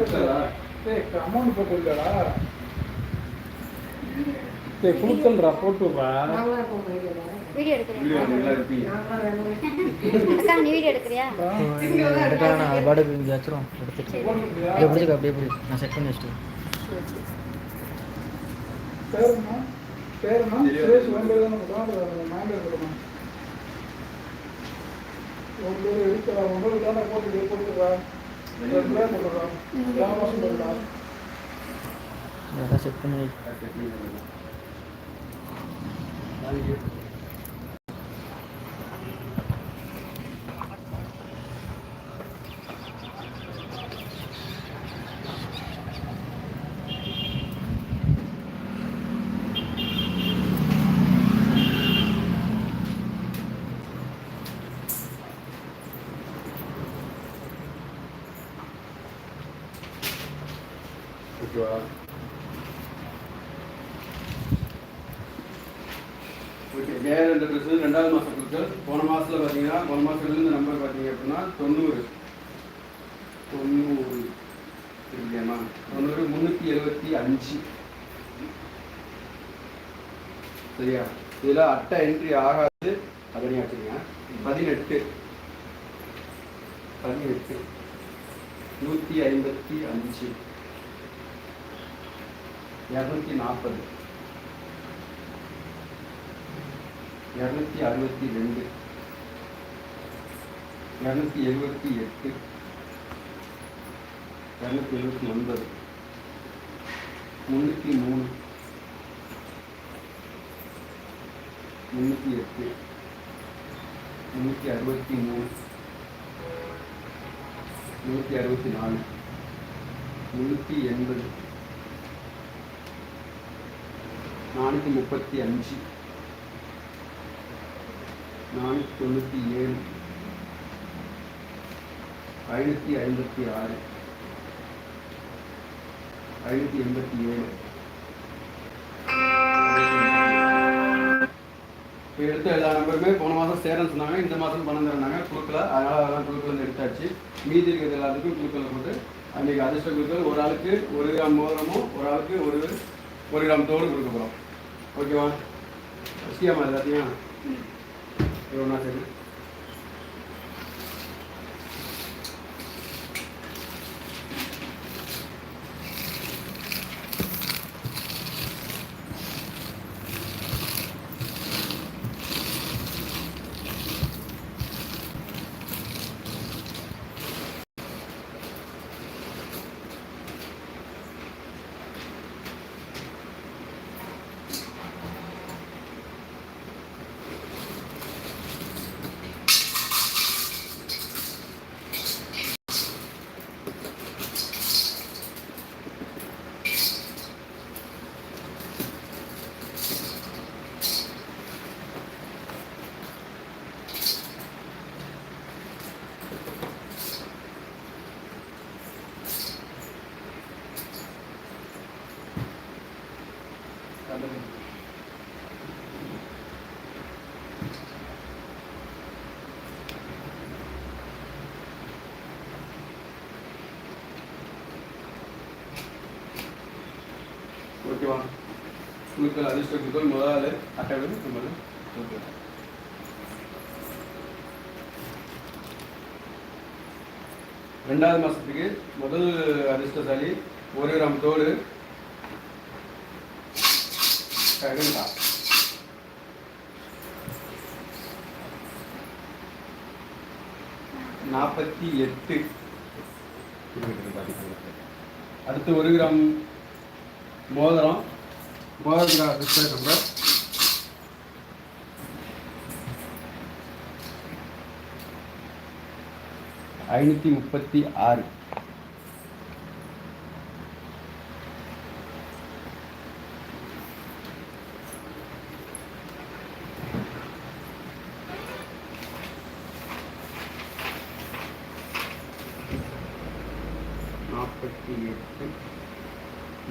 Amount போட்டு விட்டாடா டேய் குழுக்கல்ரா போட்டு விட்றா வீடியோ நீ வீடியோ எடுக்கிறியா? நான் அது பாட்டுக்கு இங்கே வச்சிரும். எடுத்துட்டு? அப்படியே பிடிச்சிக்க அப்படியே பிடி. நான் செட் பண்ணி வச்சிட்டு பேருமா? பேருமா. சுரேஷ் தானே போட்டு போட்டுருக்கா ரெண்டு பேர் போட்டுருக்கா ஓகே கேர் என்ற ட்ரெஸ் ரெண்டாவது மாதம் கொடுத்தல் போன மாதத்தில் பார்த்தீங்கன்னா போன மாதத்துல இந்த நம்பர் பார்த்தீங்க அப்படின்னா தொண்ணூறு. தொண்ணூறு. இல்லையம்மா. தொண்ணூறு முந்நூற்றி எழுபத்தி அஞ்சு. சரியா? இதில் அட்டை என்ட்ரி ஆகாது. அதனையும் வச்சுருங்க பதினெட்டு. பதினெட்டு. நூற்றி ஐம்பத்தி அஞ்சு. இரநூத்தி நாற்பது. இரநூத்தி அறுபத்தி ரெண்டு. இரநூத்தி எழுபத்தி எட்டு. இரநூத்தி எழுபத்தி ஒன்பது. முந்நூற்றி மூணு. முந்நூற்றி எட்டு. முந்நூற்றி அறுபத்தி மூணு. முந்நூற்றி அறுபத்தி நாலு. முந்நூற்றி எண்பது. நானூற்றி முப்பத்தி அஞ்சு. நானூற்றி தொண்ணூற்றி ஏழு. ஐநூற்றி ஐம்பத்தி ஆறு. ஐநூற்றி எண்பத்தி ஏழு. இப்போ எடுத்த எல்லா நம்பருமே போன மாதம் சேரன்னு சொன்னாங்க. இந்த மாதம் பணம் தரனாங்க கொடுக்கல அதனால் அதெல்லாம் குழுக்கள் எடுத்தாச்சு. மீதி இருக்கிறது எல்லாத்துக்கும் குழுக்கள் போட்டு அன்றைக்கி அதிர்ஷ்ட குழுக்கள் ஒரு ஆளுக்கு ஒரு கிராம் மோதிரமும் ஒரு ஆளுக்கு ஒரு ஒரு கிராம் தோடு கொடுக்க போகிறோம் ஓகேவா விஷயமா எல்லாத்தையும்? ஒன்றா சரி ஓகேவா குழுக்கள் அதிர்ஷ்ட குழுக்கள் முதல் அட்டை முதல்ல ஓகே ரெண்டாவது மாசத்துக்கு முதல் அதிர்ஷ்டசாலி ஒரு கிராம் தோடு கருங்கா நாற்பத்தி எட்டு அடுத்து ஒரு கிராம் மோதிரம் மோதிரம் அதிர்ஷ்ட நம்பர் ஐநூற்றி முப்பத்தி ஆறு நாற்பத்தி எட்டு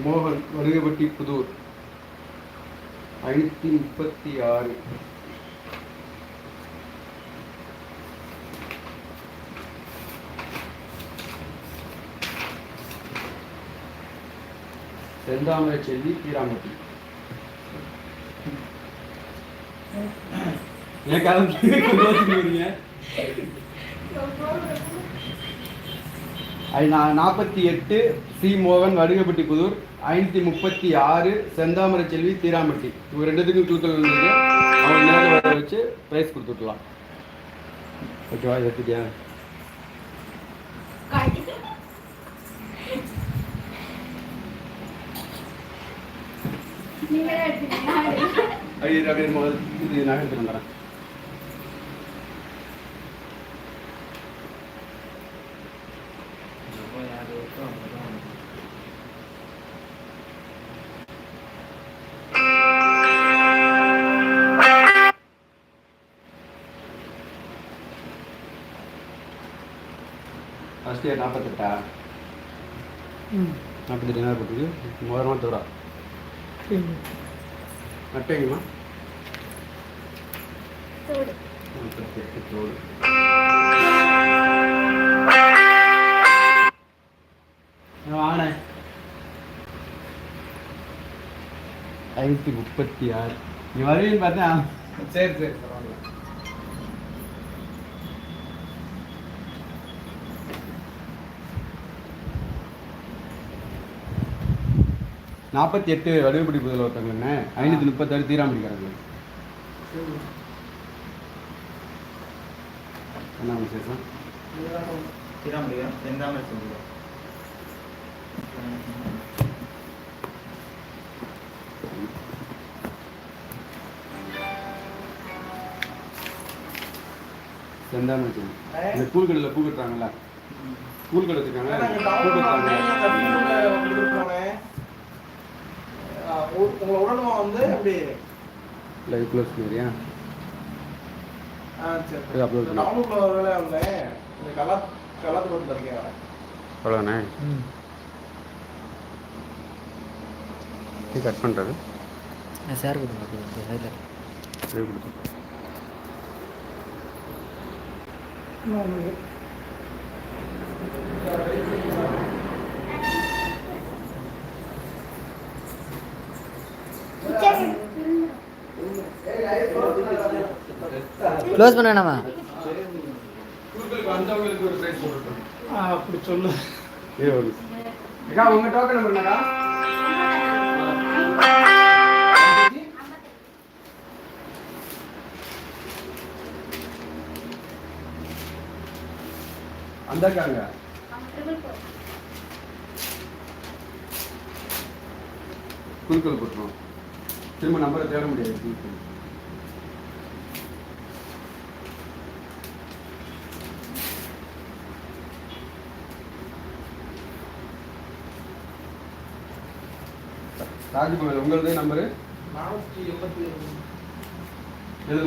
மோகன் வருகப்பட்டி புதூர். ஐநூற்றி முப்பத்தி ஆறு. செந்தாமரை செல்வி தீராமட்டி என் காலம் நாற்பத்தி எட்டு சி. மோகன் வடுகப்பட்டி புதூர் ஐநூற்றி முப்பத்தி ஆறு செந்தாமரை செல்வி தீராமட்டி இவங்க ரெண்டுத்துக்கும் குழுக்கள் இருந்தீங்க அவங்க நேரில் வர வச்சு ப்ரைஸ் கொடுத்துக்கலாம் ஓகேவா? எடுத்துட்டியா? ஐயோ இது நகர்த்து வந்துடுறேன். ஃபஸ்ட் இயர் நாற்பத்தெட்டா நாற்பத்தெட்டு என்ன போட்டுருக்கு மூவாயிரமா தூரா நட்டைங்கம்மா தோடு நாற்பத்தெட்டு தோடு ஐநூற்றி முப்பத்தி ஆறு. நீ வருவீன்னு பார்த்தா சரி சரி நாற்பத்தி எட்டு வடுகுப்படி புதில் ஒருத்தவங்கண்ணே ஐநூற்றி முப்பத்தாறு தீராமடிக்காரங்க என்ன விசேஷம்? திராமலியா செந்தாமரை சொல்லி இந்த கூழ்கடலில் பூ கட்டுறாங்கல்ல? கூழ்கடை வச்சுருக்காங்க பூ கட்டுறாங்க. உங்களை உடனே வந்து அப்படி லைவ் க்ளோஸ் மாதிரியா ஆ சரி இது upload பண்ணு. டவுனுக்குள்ள ஒரு வேலை வந்தேன் இந்த கலா கலாத்து ரோட்டில் இருக்கேன் அவ்வளோண்ணே கட் பண்ணுறது ஷேர் கொடுங்க சைடில் லைவ் கொடுத்து இன்னொன்று க்ளோஸ் பண்ண வேணாமா அப்படி சொல்லு. உங்கள் டோக்கன் நம்பர் என்னக்கா அந்த அக்காங்க குழுக்கள் போட்டுருவோம் திரும்ப நம்பரை தேட முடியாது குழுக்கள் ராஜ்குமார் உங்களது நம்பரு? நானூற்றி எண்பத்தி எழுது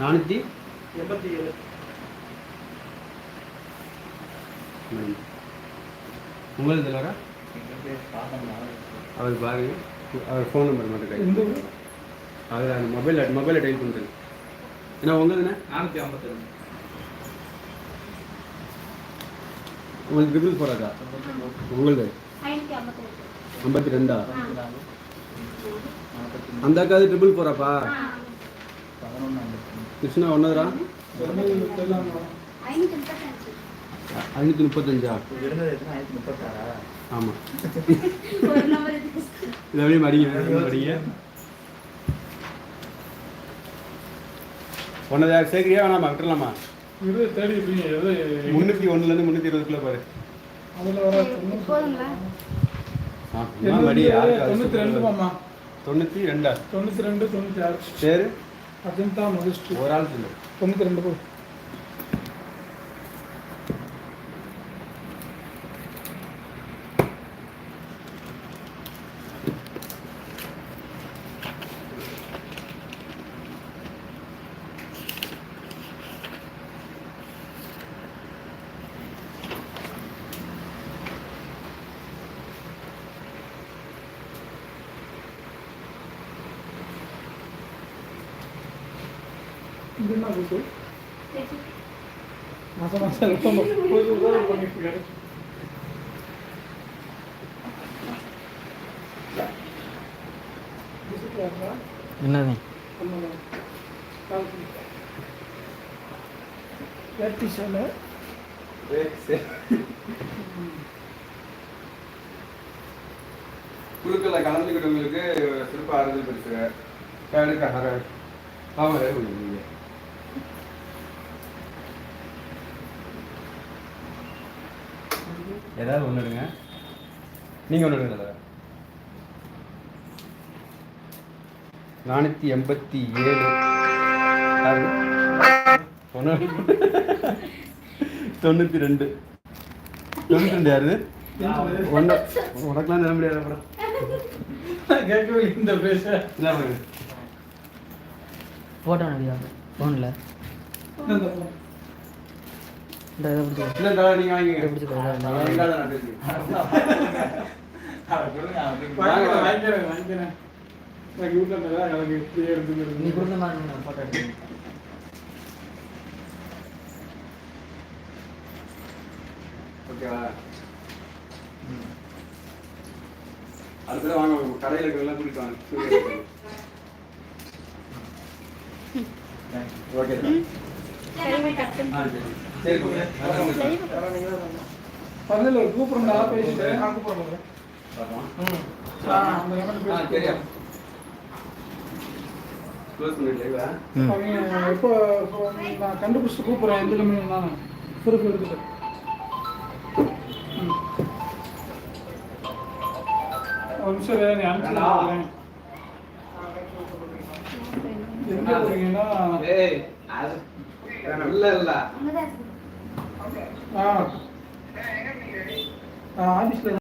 நானூற்றி எண்பத்தி ஏழு உங்களது இல்லைரா அவர் பாருங்க. அவர் ஃபோன் நம்பர் மட்டும் கை? அதில் அந்த மொபைல் மொபைலில் டைல் பண்ணுறது ஏன்னா உங்களுதுண்ணே நானூற்றி ஐம்பத்தி ரெண்டு உங்களுக்கு ட்ரிபிள் போகிறாக்கா உங்களுது. ஐம்பத்தி ரெண்டா. அந்த அக்காது ட்ரிபிள் போகிறாப்பா. பதினொன்று கிருஷ்ணா ஒன்றதுரா ஐநூற்றி முப்பத்தஞ்சு? ஆமாம் இது அப்படியே மடிங்க மடிங்க. ஒன்னது யார் சேர்க்கிறியா வேணாமா? விட்டுலாமா முந்நூற்றி ஒன்றுலேருந்து முந்நூற்றி இருபதுக்குள்ள பாரு. தொண்ணூத்தி தொண்ணூற்றி ரெண்டு தொண்ணூற்றி ரெண்டா? தொண்ணூற்றி ரெண்டு தொண்ணூற்றி ஆறு. பேர்? అజంతా మొదటి తొమ్మిది రెండు சொல்லு தொண்ணூற்றி ரெண்டு போய் இது என்ன குரூப்பு சரி. மாசம் மாசம் ரொம்ப புதுசு புதுசாக பண்ணிட்டு? என்னது வேட்டி சேலை குழுக்களில் கலந்துக்கிட்டவங்களுக்கு சிறப்பு ஆறுதல் பரிசு பேருக்கு ஹர ஆமாம் ஏதாவது ஒன்று எடுங்க. நீங்கள் ஒன்று எடுங்க நானூற்றி எண்பத்தி ஏழு. ஒன்று தொண்ணூற்றி ரெண்டு. தொண்ணூற்றி ரெண்டு யாரு? ஒன்று உனக்கெல்லாம் தர முடியாது அப்புறம் கேட்கவே இந்த பேச. அனுப்பியா ஃபோனில் இந்த. இந்த இதை பிடிச்சி இல்லை தா நீங்கள் வாங்கிங்க பிடிச்சி கொடுங்க. நான் இல்லாத நான் பேசுகிறேன் வாங்கிக்கிறேன், வாங்கிக்கிறேன். எனக்கு வீட்டுல நல்லா எனக்கு இப்படியே இருக்குது. நீ கொடுத்த மாதிரி நான் ஓகேவா? அடுத்தது வாங்க கடையில் இருக்கிறதெல்லாம் கூட்டிட்டு வாங்க. ஓகே ஒரு கூப்பிடுறா, பேசிட்டு. அவங்க எப்போ இப்போ நான் கண்டுபிடிச்சு கூப்பிடுறேன் எந்த நான் பொறுப்பு எடுத்துட்டு. ஒரு நிமிஷம் இரு, நீ அனுப்பிச்சு. எங்க போறீங்கன்னா இல்ல இல்ல ఆఫీస్లో